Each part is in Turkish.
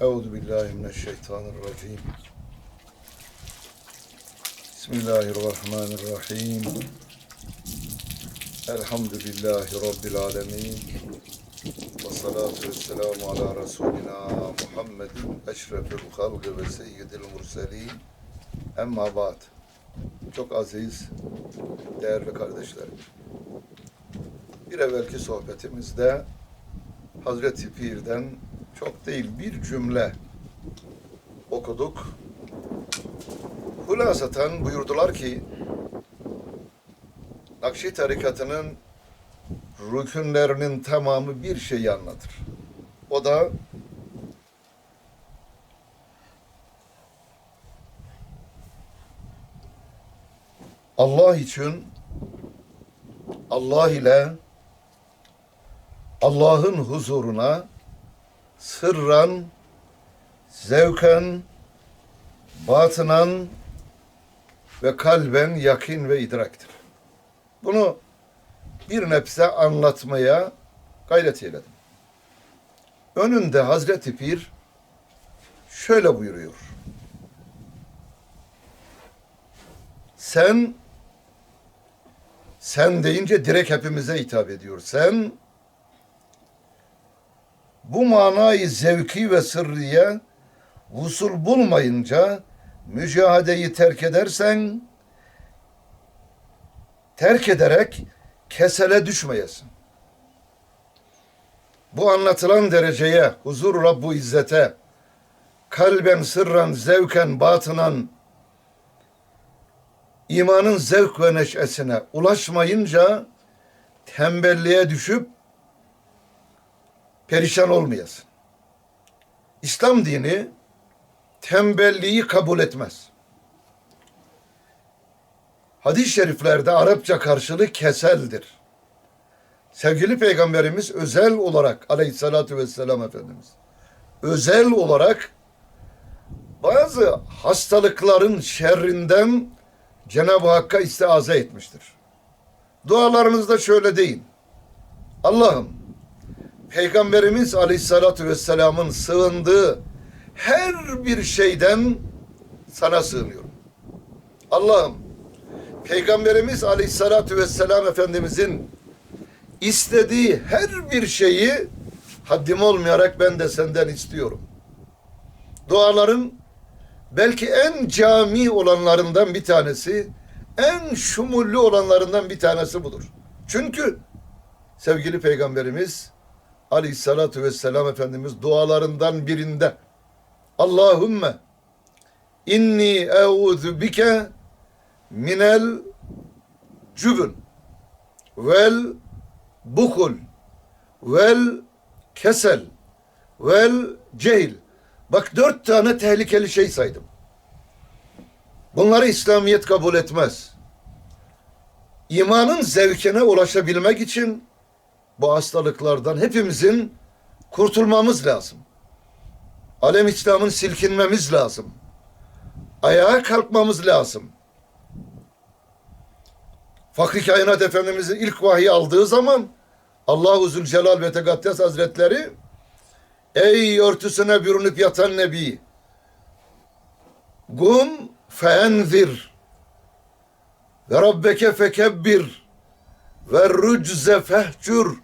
Euzu billahi mineşşeytanirracim. Bismillahirrahmanirrahim. Elhamdülillahi Rabbil alemin. Ve salatu ve selamu ala Resulina Muhammedin eşrefil halgı ve seyyidil murselin. Emma ba'd. Çok aziz, değerli kardeşlerim. Bir evvelki sohbetimizde Hazreti Pir'den çok değil bir cümle okuduk. Hulasaten buyurdular ki Nakşi tarikatının rükünlerinin tamamı bir şeyi anlatır. O da Allah için Allah ile Allah'ın huzuruna sırran, zevken, batınan ve kalben yakin ve idraktır. Bunu bir nefse anlatmaya gayret eyledim. Önünde Hazreti Pir şöyle buyuruyor. Sen sen deyince direkt hepimize hitap ediyor. Sen bu manayı zevki ve sırriye vusul bulmayınca mücahadeyi terk edersen terk ederek kesele düşmeyesin. Bu anlatılan dereceye huzur Rabbu İzzet'e kalben sırran zevken batınan imanın zevk ve neşesine ulaşmayınca tembelliğe düşüp perişan olmayasın. İslam dini tembelliği kabul etmez. Hadis-i şeriflerde Arapça karşılığı keseldir. Sevgili Peygamberimiz özel olarak aleyhissalatü vesselam Efendimiz özel olarak bazı hastalıkların şerrinden Cenab-ı Hakk'a istiaze etmiştir. Dualarınızda şöyle deyin. Allah'ım Peygamberimiz Aleyhisselatü Vesselam'ın sığındığı her bir şeyden sana sığınıyorum. Allah'ım Peygamberimiz Aleyhisselatü Vesselam Efendimizin istediği her bir şeyi haddim olmayarak ben de senden istiyorum. Duaların belki en cami olanlarından bir tanesi, en şumullu olanlarından bir tanesi budur. Çünkü sevgili Peygamberimiz Aleyhissalatu vesselam Efendimiz dualarından birinde Allahümme inni eûzu bike minel cübün vel bukul vel kesel vel cehil Bak dört tane tehlikeli şey saydım. Bunları İslamiyet kabul etmez. İmanın zevkine ulaşabilmek için bu hastalıklardan hepimizin kurtulmamız lazım. Alem İslam'ın silkinmemiz lazım. Ayağa kalkmamız lazım. Fakri Kainat Efendimizin ilk vahiy aldığı zaman Allahu Zülcelal ve Tekaddes Hazretleri Ey örtüsüne bürünüp yatan Nebi Gum feenzir ve rabbeke fekebbir ve rucze fehcur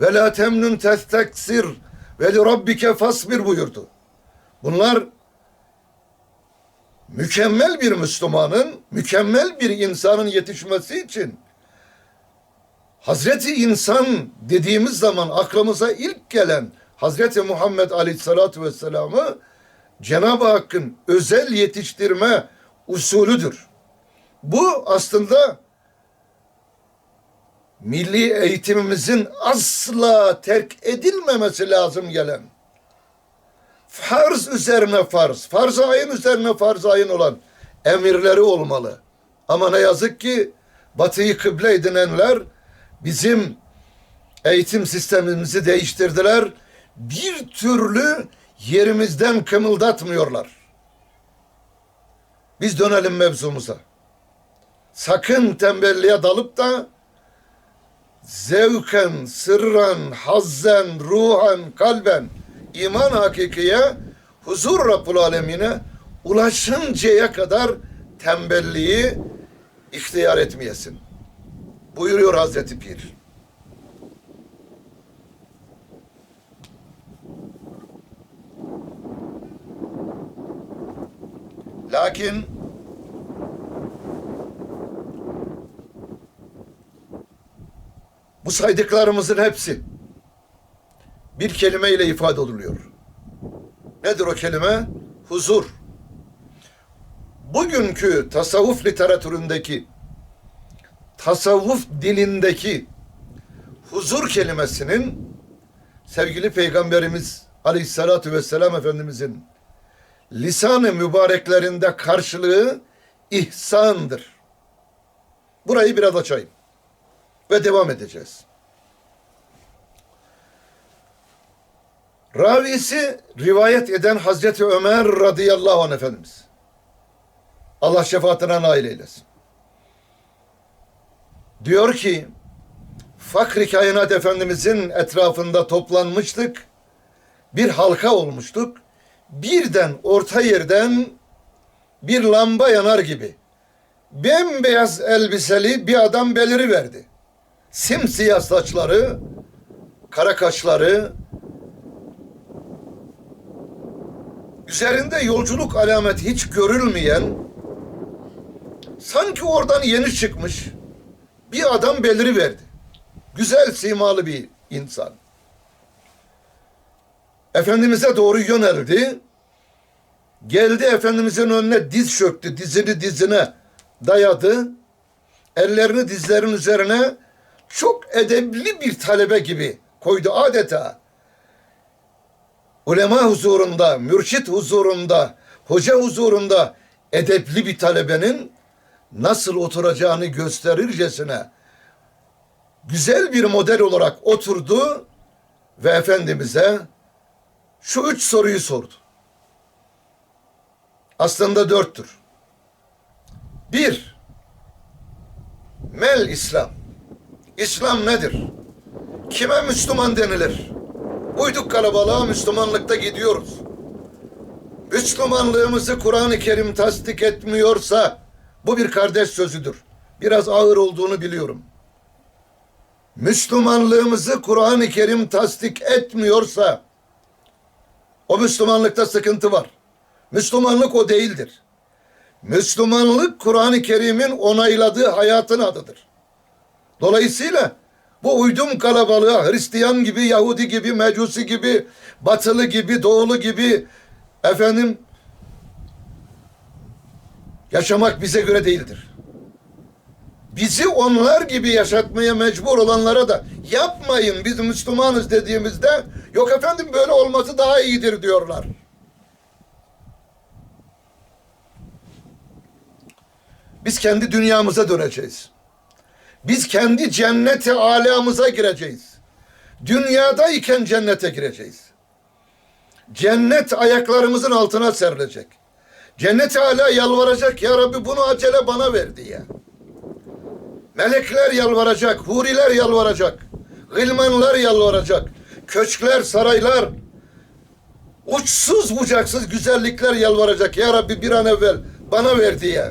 ve la temnun testeksir ve li rabbike fasbir buyurdu. Bunlar mükemmel bir Müslümanın, mükemmel bir insanın yetişmesi için Hazreti insan dediğimiz zaman aklımıza ilk gelen Hazreti Muhammed Aleyhisselatü Vesselam'ı Cenab-ı Hakk'ın özel yetiştirme usulüdür. Bu aslında milli eğitimimizin asla terk edilmemesi lazım gelen farz üzerine farz, farz ayın üzerine farz ayın olan emirleri olmalı. Ama ne yazık ki batıyı kıble edinenler bizim eğitim sistemimizi değiştirdiler. Bir türlü yerimizden kımıldatmıyorlar. Biz dönelim mevzumuza. Sakın tembelliğe dalıp da zevken, sırran, hazzen, ruhan, kalben iman hakikiye huzur Rabbul Alemine ulaşıncaya kadar tembelliği ihtiyar etmeyesin. Buyuruyor Hazreti Pir. Lakin bu saydıklarımızın hepsi bir kelimeyle ifade ediliyor. Nedir o kelime? Huzur. Bugünkü tasavvuf literatüründeki tasavvuf dilindeki huzur kelimesinin sevgili peygamberimiz aleyhissalatü vesselam efendimizin lisan-ı mübareklerinde karşılığı ihsandır. Burayı biraz açayım ve devam edeceğiz. Ravisi rivayet eden Hazreti Ömer radıyallahu anh Efendimiz. Allah şefaatine nail eylesin. Diyor ki, Fakri Kainat Efendimizin etrafında toplanmıştık. Bir halka olmuştuk. Birden orta yerden bir lamba yanar gibi bembeyaz elbiseli bir adam beliri verdi. Simsiyah saçları, kara kaşları, üzerinde yolculuk alameti hiç görülmeyen, sanki oradan yeni çıkmış bir adam beliri verdi. Güzel simalı bir insan. Efendimiz'e doğru yöneldi. Geldi Efendimiz'in önüne diz çöktü. Dizini dizine dayadı. Ellerini dizlerin üzerine çok edebli bir talebe gibi koydu adeta. Ulema huzurunda, mürşit huzurunda, hoca huzurunda edepli bir talebenin nasıl oturacağını gösterircesine güzel bir model olarak oturdu ve Efendimiz'e şu üç soruyu sordu. Aslında dörttür. Bir, mel İslam. İslam nedir? Kime Müslüman denilir? Uyduk kalabalığa Müslümanlıkta gidiyoruz. Müslümanlığımızı Kur'an-ı Kerim tasdik etmiyorsa bu bir kardeş sözüdür. Biraz ağır olduğunu biliyorum. Müslümanlığımızı Kur'an-ı Kerim tasdik etmiyorsa o Müslümanlıkta sıkıntı var. Müslümanlık o değildir. Müslümanlık Kur'an-ı Kerim'in onayladığı hayatın adıdır. Dolayısıyla bu uydum kalabalığa Hristiyan gibi, Yahudi gibi, Mecusi gibi, Batılı gibi, Doğulu gibi efendim yaşamak bize göre değildir. Bizi onlar gibi yaşatmaya mecbur olanlara da yapmayın biz Müslümanız dediğimizde yok efendim böyle olması daha iyidir diyorlar. Biz kendi dünyamıza döneceğiz. Biz kendi cenneti alamıza gireceğiz. Dünyadayken cennete gireceğiz. Cennet ayaklarımızın altına serilecek. Cennet hala yalvaracak ya Rabbi bunu acele bana ver diye. Melekler yalvaracak, huriler yalvaracak, gılmanlar yalvaracak, köşkler, saraylar, uçsuz bucaksız güzellikler yalvaracak. Ya Rabbi bir an evvel bana ver diye.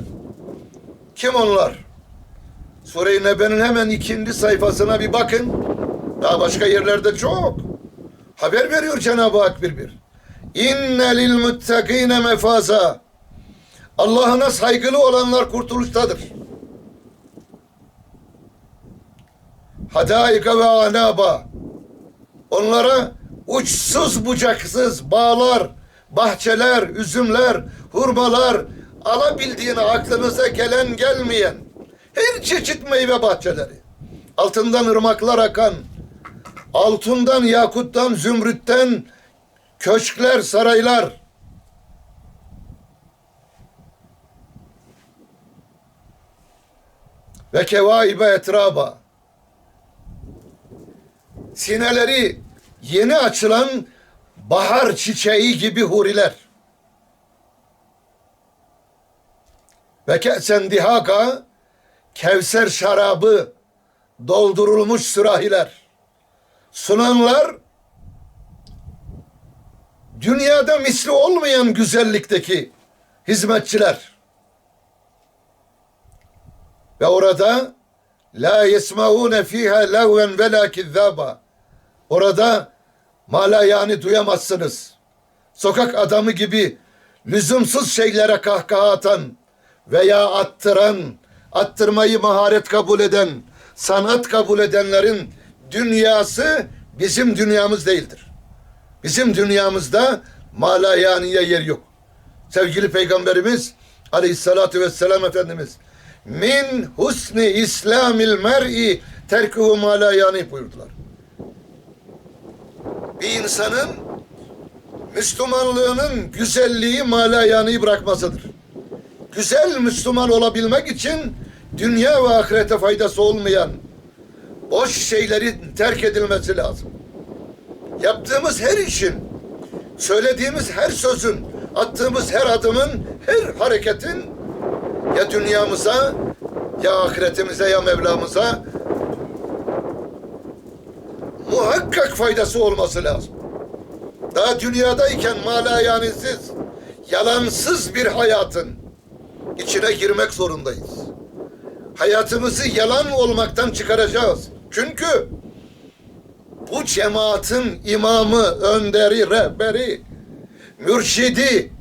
Kim onlar? Sure-i hemen ikinci sayfasına bir bakın. Daha başka yerlerde çok. Haber veriyor Cenab-ı Hak bir bir. İnne lil muttakine mefaza. Allah'ına saygılı olanlar kurtuluştadır. Hadaika ve anaba. Onlara uçsuz bucaksız bağlar, bahçeler, üzümler, hurmalar, alabildiğine aklınıza gelen gelmeyen her çeşit meyve bahçeleri. Altından ırmaklar akan, altından, yakuttan, zümrütten köşkler, saraylar. Ve kevaibe etraba. Sineleri yeni açılan bahar çiçeği gibi huriler. Ve ke'sen dihaka Kevser şarabı doldurulmuş sürahiler. Sunanlar dünyada misli olmayan güzellikteki hizmetçiler. Ve orada la yesmaune fiha lagven ve la kizzaba. Orada mala yani duyamazsınız. Sokak adamı gibi lüzumsuz şeylere kahkaha atan veya attıran, attırmayı maharet kabul eden, sanat kabul edenlerin dünyası bizim dünyamız değildir. Bizim dünyamızda mala yaniye yer yok. Sevgili Peygamberimiz Aleyhissalatu vesselam Efendimiz min husni islamil mer'i terkuhu mala yani buyurdular. Bir insanın Müslümanlığının güzelliği mala yani bırakmasıdır. Güzel Müslüman olabilmek için dünya ve ahirete faydası olmayan boş şeylerin terk edilmesi lazım. Yaptığımız her işin, söylediğimiz her sözün, attığımız her adımın, her hareketin ya dünyamıza ya ahiretimize ya Mevlamıza muhakkak faydası olması lazım. Daha dünyadayken malayanisiz, yalansız bir hayatın içine girmek zorundayız. Hayatımızı yalan olmaktan çıkaracağız. Çünkü bu cemaatin imamı, önderi, rehberi, mürşidi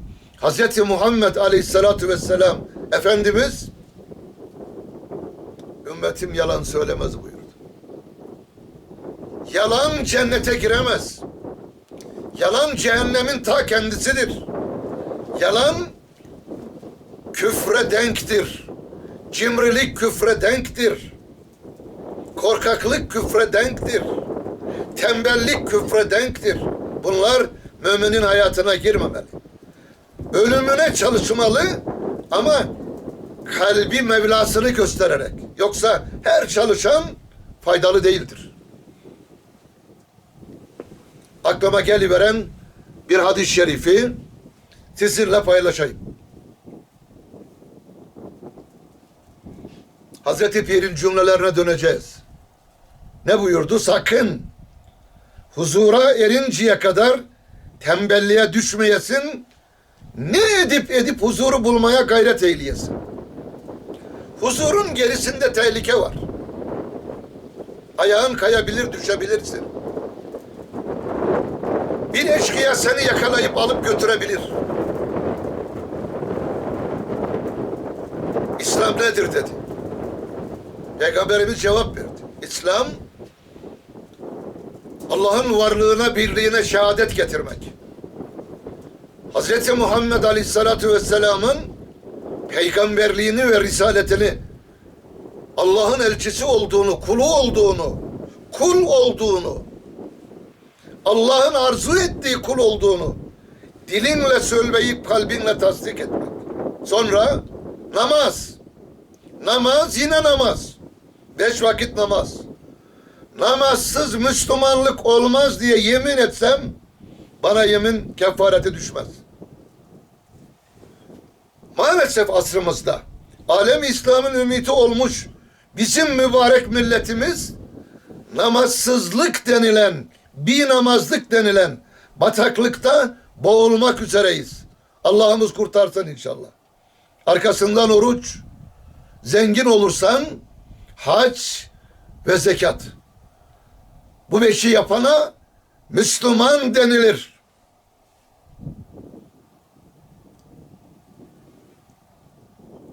Hz. Muhammed Aleyhisselatü Vesselam Efendimiz ümmetim yalan söylemez buyurdu. Yalan cennete giremez. Yalan cehennemin ta kendisidir. Yalan küfre denktir. Cimrilik küfre denktir. Korkaklık küfre denktir. Tembellik küfre denktir. Bunlar müminin hayatına girmemeli. Ölümüne çalışmalı ama kalbi Mevlasını göstererek. Yoksa her çalışan faydalı değildir. Aklıma geliveren bir hadis-i şerifi sizinle paylaşayım. Hazreti Pir'in cümlelerine döneceğiz. Ne buyurdu? Sakın huzura erinceye kadar tembelliğe düşmeyesin. Ne edip edip huzuru bulmaya gayret eyleyesin. Huzurun gerisinde tehlike var. Ayağın kayabilir, düşebilirsin. Bir eşkıya seni yakalayıp alıp götürebilir. İslam nedir dedi. Peygamberimiz cevap verdi. İslam Allah'ın varlığına, birliğine şehadet getirmek. Hz. Muhammed Aleyhisselatü Vesselam'ın peygamberliğini ve risaletini Allah'ın elçisi olduğunu, kulu olduğunu, kul olduğunu, Allah'ın arzu ettiği kul olduğunu dilinle söyleyip kalbinle tasdik etmek. Sonra namaz. Namaz yine namaz. Beş vakit namaz. Namazsız Müslümanlık olmaz diye yemin etsem bana yemin kefareti düşmez. Maalesef asrımızda alem İslam'ın ümiti olmuş bizim mübarek milletimiz namazsızlık denilen, bir namazlık denilen bataklıkta boğulmak üzereyiz. Allah'ımız kurtarsın inşallah. Arkasından oruç, zengin olursan hac ve zekat. Bu beşi yapana Müslüman denilir.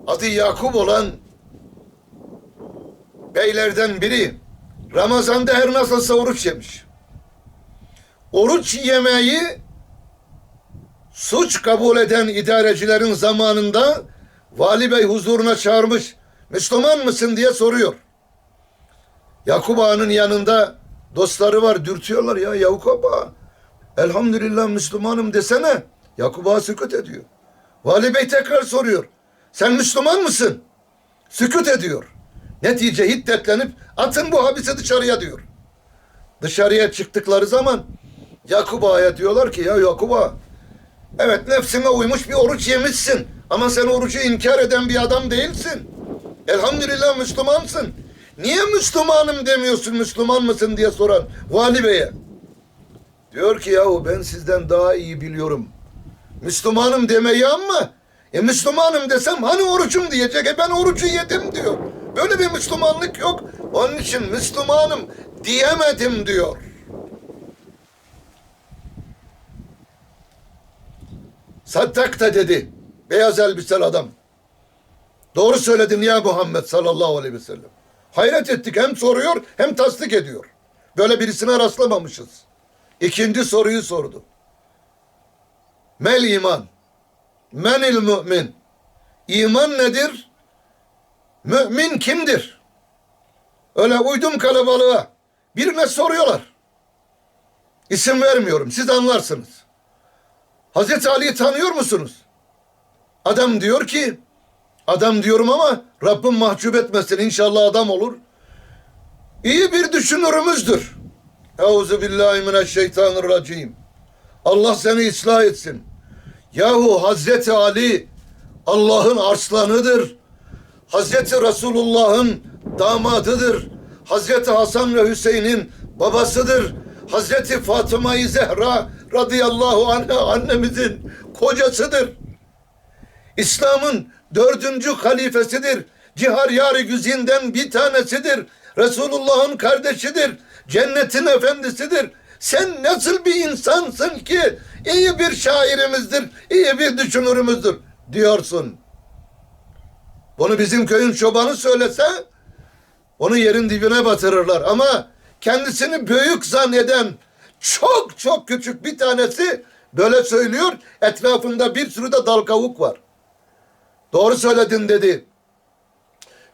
Adı Yakup olan beylerden biri Ramazan'da her nasılsa oruç yemiş. Oruç yemeği suç kabul eden idarecilerin zamanında vali bey huzuruna çağırmış. Müslüman mısın diye soruyor. Yakup Ağa'nın yanında dostları var dürtüyorlar ya Yakup Ağa. Elhamdülillah Müslümanım desene. Yakup Ağa sükut ediyor. Vali Bey tekrar soruyor. Sen Müslüman mısın? Sükut ediyor. Netice hiddetlenip atın bu habisi dışarıya diyor. Dışarıya çıktıkları zaman Yakup Ağa'ya diyorlar ki ya Yakup Ağa evet nefsine uymuş bir oruç yemişsin ama sen orucu inkar eden bir adam değilsin. Elhamdülillah Müslümansın. Niye Müslümanım demiyorsun, Müslüman mısın diye soran Vali Bey'e. Diyor ki yahu ben sizden daha iyi biliyorum. Müslümanım demeyi ama e Müslümanım desem hani orucum diyecek. E ben orucu yedim diyor. Böyle bir Müslümanlık yok. Onun için Müslümanım diyemedim diyor. Saddak da dedi. Beyaz elbiseli adam. Doğru söyledin ya Muhammed sallallahu aleyhi ve sellem. Hayret ettik hem soruyor hem tasdik ediyor. Böyle birisine rastlamamışız. İkinci soruyu sordu. Mel iman. Menil mümin. İman nedir? Mümin kimdir? Öyle uydum kalabalığa. Birine soruyorlar. İsim vermiyorum. Siz anlarsınız. Hazreti Ali'yi tanıyor musunuz? Adam diyor ki adam diyorum ama Rabbim mahcup etmesin inşallah adam olur. İyi bir düşünürümüzdür. Euzu billahi mineşşeytanirracim. Allah seni ıslah etsin. Yahu Hazreti Ali Allah'ın arslanıdır. Hazreti Resulullah'ın damadıdır. Hazreti Hasan ve Hüseyin'in babasıdır. Hazreti Fatıma-i Zehra radıyallahu anha annemizin kocasıdır. İslam'ın dördüncü halifesidir. Cihar yari güzinden bir tanesidir. Resulullah'ın kardeşidir. Cennetin efendisidir. Sen nasıl bir insansın ki iyi bir şairimizdir, iyi bir düşünürümüzdür diyorsun. Bunu bizim köyün çobanı söylese onu yerin dibine batırırlar ama kendisini büyük zanneden çok çok küçük bir tanesi böyle söylüyor. Etrafında bir sürü de dal kavuk var. Doğru söyledin dedi.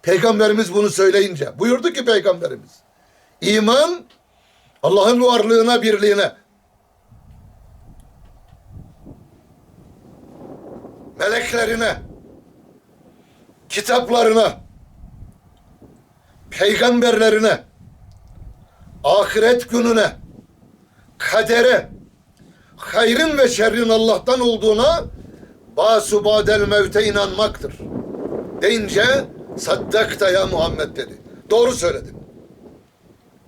Peygamberimiz bunu söyleyince. Buyurdu ki Peygamberimiz. İman Allah'ın varlığına, birliğine. Meleklerine, kitaplarına, peygamberlerine, ahiret gününe, kadere, hayrın ve şerrin Allah'tan olduğuna basu badel mevte inanmaktır. Deyince saddakta ya Muhammed dedi. Doğru söyledin.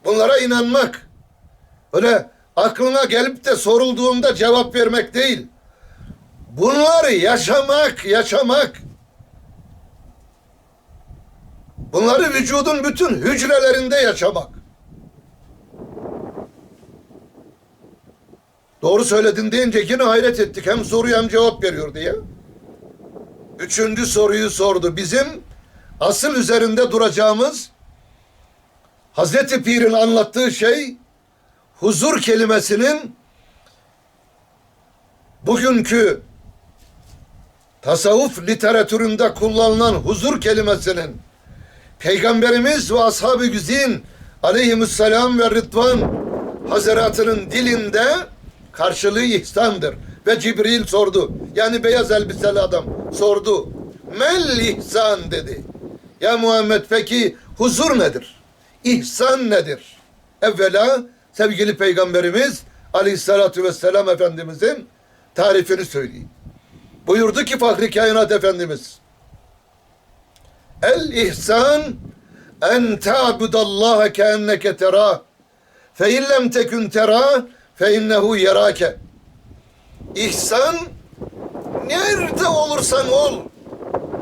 Bunlara inanmak. Öyle aklına gelip de sorulduğunda cevap vermek değil. Bunları yaşamak, yaşamak. Bunları vücudun bütün hücrelerinde yaşamak. Doğru söyledin deyince yine hayret ettik. Hem soruyu hem cevap veriyor diye. Üçüncü soruyu sordu. Bizim asıl üzerinde duracağımız Hazreti Pir'in anlattığı şey huzur kelimesinin bugünkü tasavvuf literatüründe kullanılan huzur kelimesinin Peygamberimiz ve ashab-ı güzin aleyhisselam ve rıdvan hazaratının dilinde karşılığı ihsandır. Ve Cibril sordu. Yani beyaz elbiseli adam sordu. Mel ihsan dedi. Ya Muhammed peki huzur nedir? İhsan nedir? Evvela sevgili peygamberimiz aleyhissalatü vesselam efendimizin tarifini söyleyeyim. Buyurdu ki Fahri Kainat Efendimiz El ihsan en ta'budallaha keenneke terah fe in lem tekun terah fe innehu yerake İhsan nerede olursan ol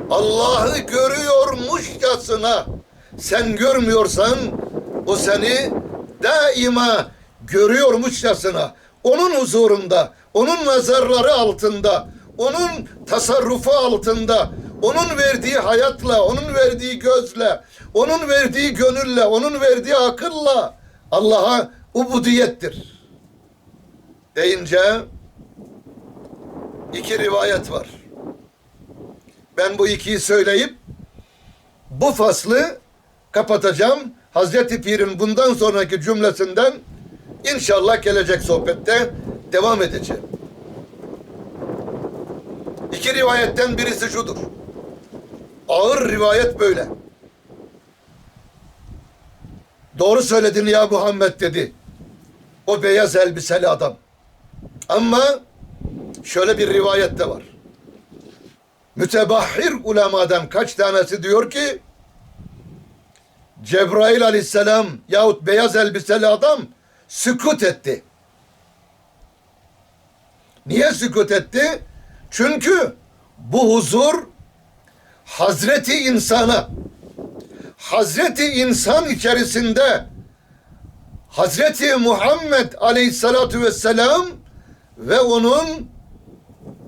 Allah'ı görüyormuşçasına sen görmüyorsan o seni daima görüyormuşçasına onun huzurunda, onun nazarları altında, onun tasarrufu altında, onun verdiği hayatla, onun verdiği gözle, onun verdiği gönülle, onun verdiği akılla Allah'a ubudiyettir. Deyince iki rivayet var. Ben bu ikiyi söyleyip bu faslı kapatacağım. Hazreti Pir'in bundan sonraki cümlesinden inşallah gelecek sohbette devam edeceğim. İki rivayetten birisi şudur. Ağır rivayet böyle. Doğru söyledin ya Muhammed dedi. O beyaz elbiseli adam. Ama şöyle bir rivayet de var. Mütebahhir ulemadan kaç tanesi diyor ki Cebrail aleyhisselam yahut beyaz elbiseli adam sükut etti. Niye sükut etti? Çünkü bu huzur Hazreti insana Hazreti insan içerisinde Hazreti Muhammed Aleyhisselatu Vesselam ve onun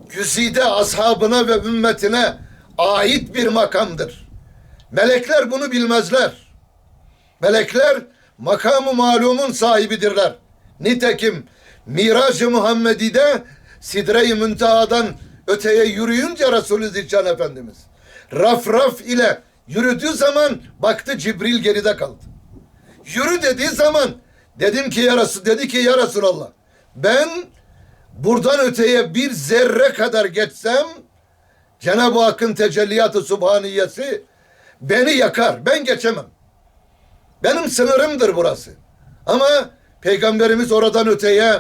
güzide ashabına ve ümmetine ait bir makamdır. Melekler bunu bilmezler. Melekler makamı malumun sahibidirler. Nitekim Mirac-ı Muhammedi'de Sidre-i Münteha'dan öteye yürüyünce Resulü Zişan Efendimiz raf raf ile yürüdüğü zaman baktı Cibril geride kaldı. Yürü dediği zaman dedim ki ya Resul, dedi ki ya Resulallah ben buradan öteye bir zerre kadar geçsem Cenab-ı Hakk'ın tecelliyatı subhaniyesi beni yakar. Ben geçemem. Benim sınırımdır burası. Ama Peygamberimiz oradan öteye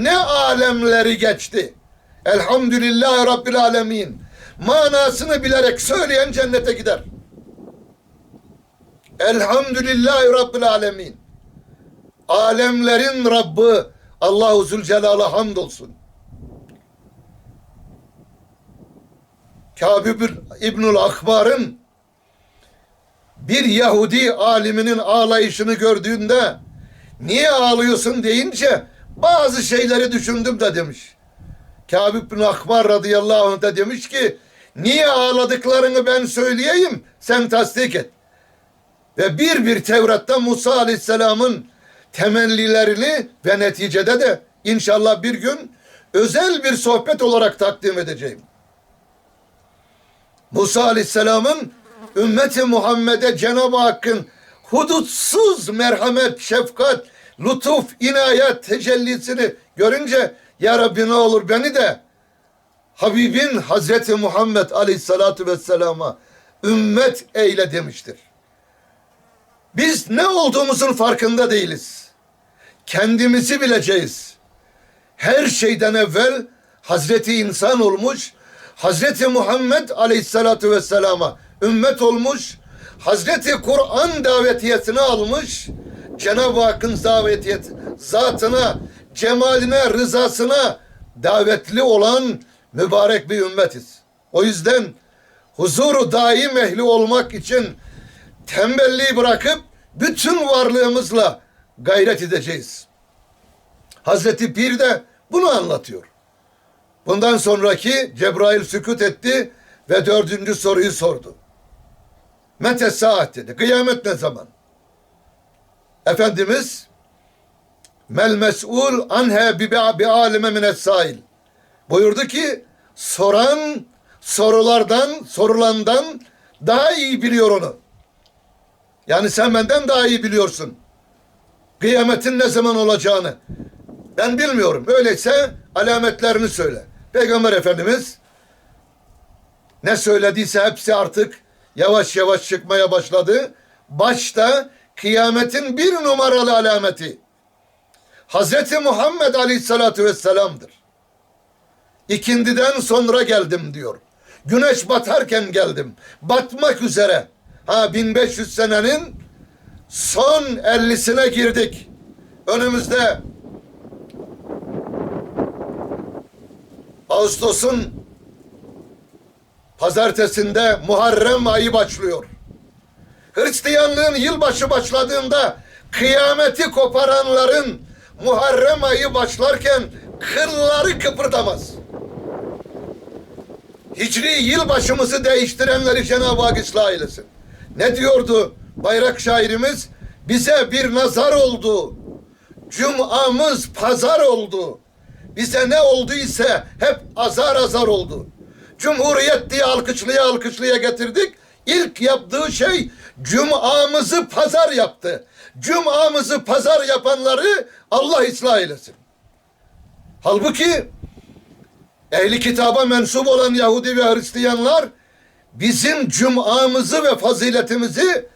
ne alemleri geçti. Elhamdülillahi Rabbil Alemin. Manasını bilerek söyleyen cennete gider. Elhamdülillahi Rabbil Alemin. Alemlerin Rabbi Allahu Zülcelal'a hamdolsun. Kâb İbnül Akbar'ın bir Yahudi aliminin ağlayışını gördüğünde niye ağlıyorsun deyince bazı şeyleri düşündüm de demiş. Kâb ibn Akbar radıyallahu anh da demiş ki niye ağladıklarını ben söyleyeyim sen tasdik et. Ve bir bir Tevrat'ta Musa aleyhisselamın temellilerini ve neticede de inşallah bir gün özel bir sohbet olarak takdim edeceğim. Musa aleyhisselamın ümmeti Muhammed'e Cenab-ı Hakk'ın hudutsuz merhamet, şefkat, lütuf, inayet tecellisini görünce ya Rabbi ne olur beni de Habibin Hazreti Muhammed Aleyhisselatü Vesselam'a ümmet eyle demiştir. Biz ne olduğumuzun farkında değiliz. Kendimizi bileceğiz. Her şeyden evvel Hazreti insan olmuş, Hazreti Muhammed Aleyhisselatü Vesselam'a ümmet olmuş, Hazreti Kur'an davetiyesini almış, Cenab-ı Hakk'ın davetiyet zatına, cemaline, rızasına davetli olan mübarek bir ümmetiz. O yüzden huzuru daim ehli olmak için tembelliği bırakıp bütün varlığımızla gayret edeceğiz. Hazreti Pir de bunu anlatıyor. Bundan sonraki Cebrail sükut etti ve dördüncü soruyu sordu. Mete saat dedi. Kıyamet ne zaman? Efendimiz mel mes'ul anhe bi bi alime minet sail. Buyurdu ki soran sorulardan sorulandan daha iyi biliyor onu. Yani sen benden daha iyi biliyorsun. Kıyametin ne zaman olacağını. Ben bilmiyorum. Öyleyse alametlerini söyle. Peygamber Efendimiz ne söylediyse hepsi artık yavaş yavaş çıkmaya başladı. Başta kıyametin bir numaralı alameti Hazreti Muhammed Aleyhisselatü Vesselam'dır. İkindiden sonra geldim diyor. Güneş batarken geldim. Batmak üzere. Ha 1500 senenin son 50'sine girdik. Önümüzde Ağustos'un pazartesinde Muharrem ayı başlıyor. Hristiyanlığın yılbaşı başladığında kıyameti koparanların Muharrem ayı başlarken kılları kıpırdamaz. Hicri yılbaşımızı değiştirenleri Cenab-ı Hak ıslah eylesin. Ne diyordu bayrak şairimiz? Bize bir nazar oldu. Cum'amız pazar oldu. Bize ne oldu ise hep azar azar oldu. Cumhuriyet diye alkışlıya alkışlıya getirdik. İlk yaptığı şey Cum'amızı pazar yaptı. Cum'amızı pazar yapanları Allah ıslah eylesin. Halbuki ehli kitaba mensup olan Yahudi ve Hristiyanlar bizim cum'amızı ve faziletimizi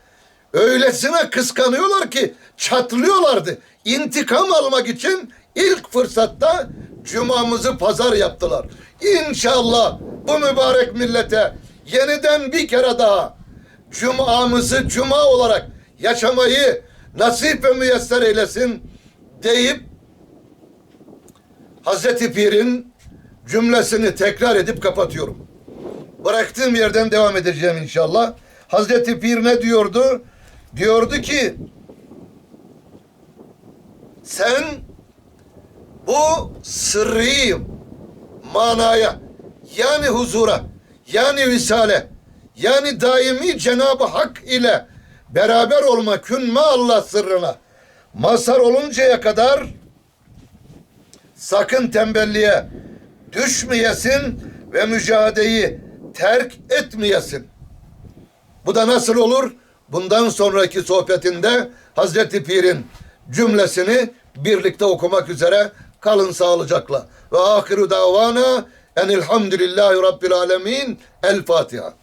öylesine kıskanıyorlar ki çatlıyorlardı. İntikam almak için ilk fırsatta cumamızı pazar yaptılar. İnşallah bu mübarek millete yeniden bir kere daha cumamızı cuma olarak yaşamayı nasip ve müyesser eylesin deyip Hazreti Pir'in cümlesini tekrar edip kapatıyorum. Bıraktığım yerden devam edeceğim inşallah. Hazreti Pir ne diyordu? Diyordu ki sen bu sırrı manaya yani huzura yani visale yani daimi Cenab-ı Hak ile beraber olma künme Allah sırrına mazhar oluncaya kadar sakın tembelliğe düşmeyesin ve mücadeleyi terk etmeyesin. Bu da nasıl olur? Bundan sonraki sohbetinde Hazreti Pir'in cümlesini birlikte okumak üzere kalın sağlıcakla. Ve ahiru davana enilhamdülillahi rabbil alemin. El Fatiha.